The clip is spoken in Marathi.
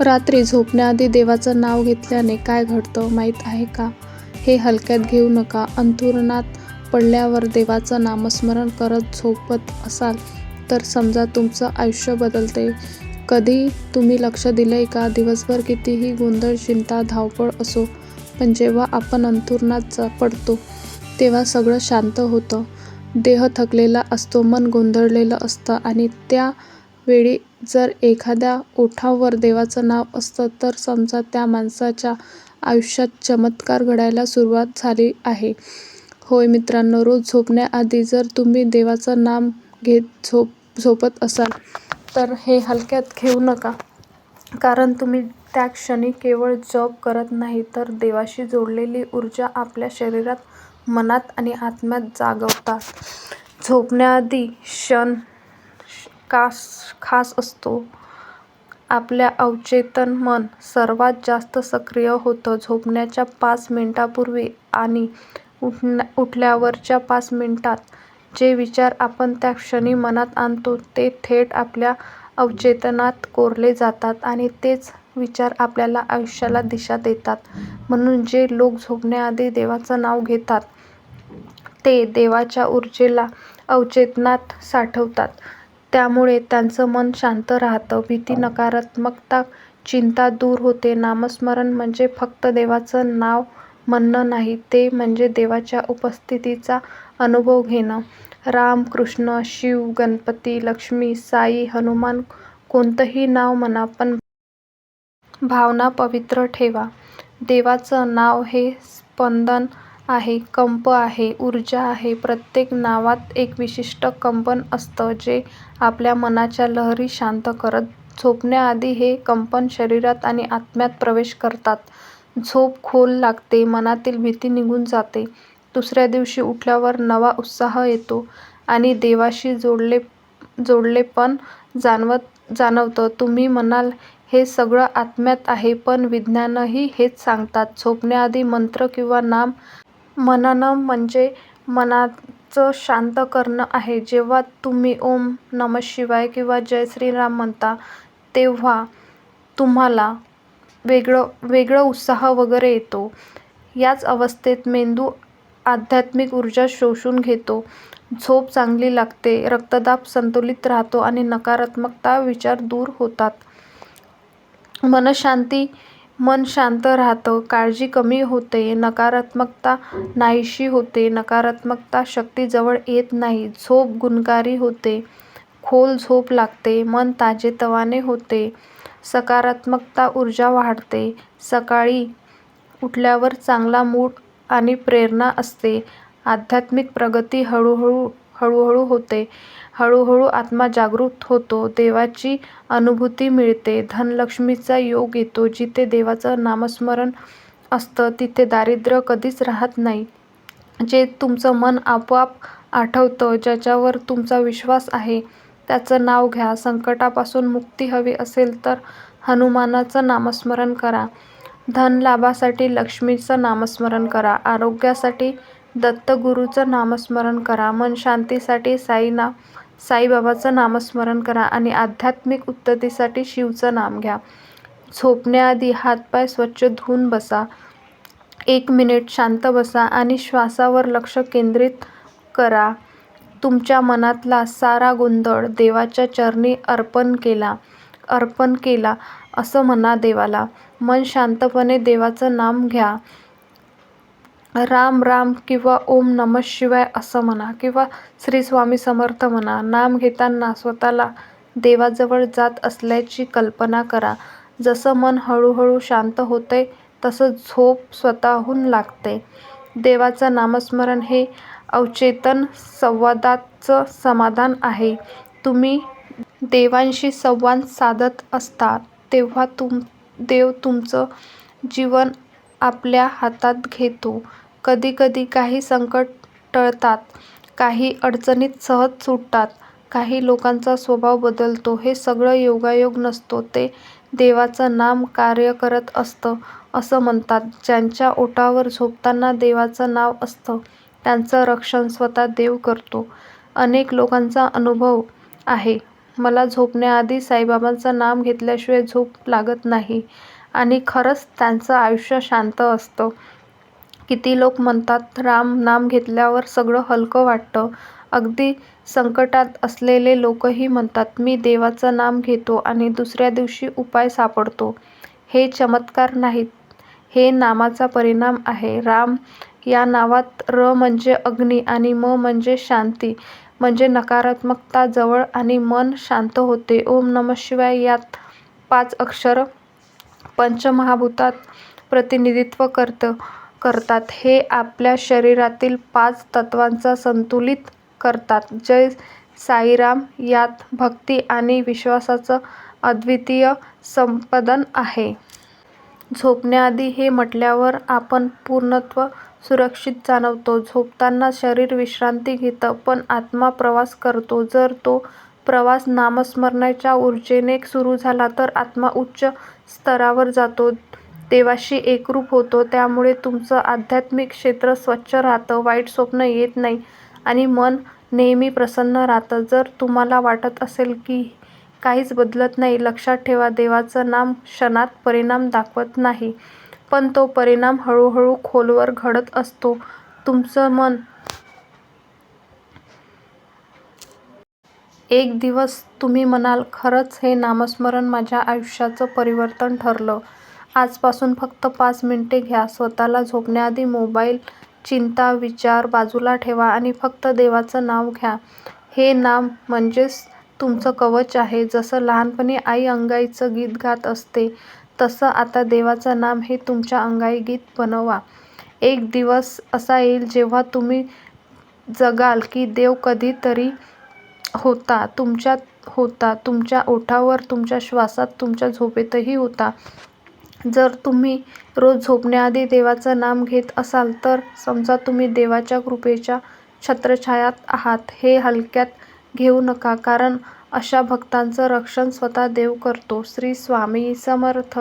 रात्री झोपण्याआधी देवाचं नाव घेतल्याने काय घडतं माहीत आहे का? हे हलक्यात घेऊ नका. अंथरुणात पडल्यावर देवाचं नामस्मरण करत झोपत असाल तर समजा तुमचं आयुष्य बदलते कधी तुम्ही लक्ष दिलंय का? दिवसभर कितीही गोंधळ, चिंता, धावपळ असो, पण जेव्हा आपण अंथरुणात पडतो तेव्हा सगळं शांत होतं. देह थकलेला असतो, मन गोंधळलेलं असतं आणि त्या वेळी जर एखाद्या ओठावर देवाचं नाव असतं तर समजा त्या माणसाच्या आयुष्यात चमत्कार घडायला सुरुवात झाली आहे. होय मित्रांनो, रोज झोपण्याआधी जर तुम्ही देवाचं नाम घेत झोपत असाल तर हे हलक्यात घेऊ नका. कारण तुम्ही त्या क्षणी केवळ जप करत नाही तर देवाशी जोडलेली ऊर्जा आपल्या शरीरात, मनात आणि आत्म्यात जागवतात. झोपण्याआधी क्षण खास खास असतो? आपलं अवचेतन मन सर्वात जास्त सक्रिय होतं झोपण्याच्या पाच मिनिटांपूर्वी आणि उठल्यावरच्या पाच मिनिटांत. जे विचार आपण त्या क्षणी मनात आणतो ते थेट आपल्या अवचेतनात कोरले जातात आणि तेच विचार आपल्या आयुष्याला दिशा देतात. म्हणून जे लोक झोपण्याआधी देवाचं नाव घेतात ते देवाच्या ऊर्जेला अवचेतनात साठवतात. त्यामुळे त्यांचं मन शांत राहतं, भीती, नकारात्मकता, चिंता दूर होते. नामस्मरण म्हणजे फक्त देवाचं नाव म्हणणं नाही, ते म्हणजे देवाच्या उपस्थितीचा अनुभव घेणं. राम, कृष्ण, शिव, गणपती, लक्ष्मी, साई, हनुमान कोणतंही नाव म्हणा पण भावना पवित्र ठेवा. देवाचं नाव हे स्पंदन आहे, कंप आहे, ऊर्जा आहे. प्रत्येक नावात एक विशिष्ट कंपन असतं जे आपल्या मनाच्या लहरी शांत करत झोपण्याआधी हे कंपन शरीरात आणि आत्म्यात प्रवेश करतात. झोप खोल लागते, मनातील भीती निघून जाते. दुसऱ्या दिवशी उठल्यावर नवा उत्साह येतो आणि देवाशी जोडलेपण जाणवतं. तुम्ही म्हणाल हे सगळं आत्म्यात आहे, पण विज्ञानही हेच सांगतं. झोपण्याआधी मंत्र किंवा नाम मननं म्हणजे मनाचं शांत करणं आहे. जेव्हा तुम्ही ओम नमः शिवाय किंवा जय श्रीराम म्हणता तेव्हा तुम्हाला वेगळं उत्साह वगैरे येतो. याच अवस्थेत मेंदू आध्यात्मिक ऊर्जा शोषून घेतो, झोप चांगली लागते, रक्तदाब संतुलित राहतो आणि नकारात्मक विचार दूर होतात. मन शांत राहतं, काळजी कमी होते, नकारात्मकता नाहीशी होते, नकारात्मक शक्ती जवळ येत नाही, झोप गुणकारी होते, खोल झोप लागते, मन ताजेतवाने होते, सकारात्मक ऊर्जा वाढते, सकाळी उठल्यावर चांगला मूड आणि प्रेरणा असते, आध्यात्मिक प्रगती हळूहळू हळूहळू होते, हळूहळू आत्मा जागृत होतो, देवाची अनुभूती मिळते, धनलक्ष्मीचा योग येतो. जिथे देवाचं नामस्मरण असतं तिथे दारिद्र्य कधीच राहत नाही. जे तुमचं मन आपोआप आठवतं, ज्याच्यावर तुमचा विश्वास आहे त्याचं नाव घ्या. संकटापासून मुक्ती हवी असेल तर हनुमानाचं नामस्मरण करा, धनलाभासाठी लक्ष्मीचं नामस्मरण करा, आरोग्यासाठी दत्तगुरूचं नामस्मरण करा, मन शांतीसाठी साईना साईबाबाचं नामस्मरण करा आणि आध्यात्मिक उन्नतीसाठी शिवचं नाम घ्या. झोपण्याआधी हातपाय स्वच्छ धुऊन बसा. एक मिनिट शांत बसा आणि श्वासावर लक्ष केंद्रित करा. तुमच्या मनातला सारा गोंधळ देवाच्या चरणी अर्पण केला अर्पण केला असं म्हणा देवाला. मन शांतपणे देवाचं नाम घ्या. राम राम किंवा ओम नमः शिवाय असं म्हणा किंवा श्री स्वामी समर्थ म्हणा. नाम घेताना स्वतःला देवाजवळ जात असल्याची कल्पना करा. जसं मन हळूहळू शांत होते तसं झोप स्वतःहून लागते. देवाचं नामस्मरण हे अवचेतन संवादाचं समाधान आहे. तुम्ही देवांशी संवाद साधत असता तेव्हा तुम देव तुमचं जीवन आपल्या हातात घेतो. कधीकधी काही संकट टळतात, काही अडचणीत सहज सुटतात, काही लोकांचा स्वभाव बदलतो. हे सगळं योगायोग नसतो, ते देवाचं नाम कार्य करत असतं असं म्हणतात. ज्यांच्या ओठावर झोपताना देवाचं नाव असतं त्यांचं रक्षण स्वतः देव करतो. अनेक लोकांचा अनुभव आहे. मला झोपण्याआधी साईबाबांचं नाम घेतल्याशिवाय झोप लागत नाही आणि खरंच त्यांचं आयुष्य शांत असतं. किती लोक म्हणतात राम नाम घेतल्यावर सगळं हलकं वाटतं. अगदी संकटात असलेले लोकही म्हणतात मी देवाचं नाम घेतो आणि दुसऱ्या दिवशी उपाय सापडतो. हे चमत्कार नाहीत, हे नामाचा परिणाम आहे. राम या नावात र म्हणजे अग्नी आणि म म्हणजे शांती म्हणजे नकारात्मकता जवळ आणि मन शांत होते. ओम नमः शिवाय यात पाच अक्षरं पंचमहाभूतात प्रतिनिधित्व करतं करतात. हे आपल्या शरीरातील पाच तत्त्वांचा संतुलित करतात. जय साईराम यात भक्ती आणि विश्वासाचं अद्वितीय संपदन आहे. झोपण्याआधी हे म्हटल्यावर आपण पूर्णत्व सुरक्षित जाणवतो. झोपताना शरीर विश्रांती घेतं पण आत्मा प्रवास करतो. जर तो प्रवास नामस्मरणाच्या ऊर्जेने सुरू झाला तर आत्मा उच्च स्तरावर जातो, देवाशी एकरूप होतो. त्यामुळे तुमचं आध्यात्मिक क्षेत्र स्वच्छ राहतं, वाईट स्वप्न येत नाही आणि मन नेहमी प्रसन्न राहतं. जर तुम्हाला वाटत असेल की काहीच बदलत नाही, लक्षात ठेवा देवाचं नाम क्षणात परिणाम दाखवत नाही, पण तो परिणाम हळूहळू खोलवर घडत असतो. तुमचं मन एक दिवस तुम्ही म्हणाल खरंच हे नामस्मरण माझ्या आयुष्याचं परिवर्तन ठरलं. आजपासून फक्त पाच मिनिटे घ्या. स्वतःला झोपण्याआधी मोबाईल, चिंता, विचार बाजूला ठेवा आणि फक्त देवाचं नाव घ्या. हे नाम म्हणजेच तुमचं कवच आहे. जसं लहानपणी आई अंगाईचं गीत गात असते, तसं आता देवाचं नाम हे तुमचं अंगाई गीत बनवा. एक दिवस असा येईल जेव्हा तुम्ही जगाल की देव कधीतरी होता, तुमच्यात होता, तुमच्या ओठावर तुमच्या श्वासात, तुमच्या झोपेतही होता. जर तुम्ही रोज झोपण्याआधी देवाचं नाम घेत असाल तर समजा तुम्ही देवाच्या कृपेच्या छत्रछायात आहात. हे हलक्यात घेऊ नका कारण अशा भक्तांचं रक्षण स्वतः देव करतो. श्री स्वामी समर्थ.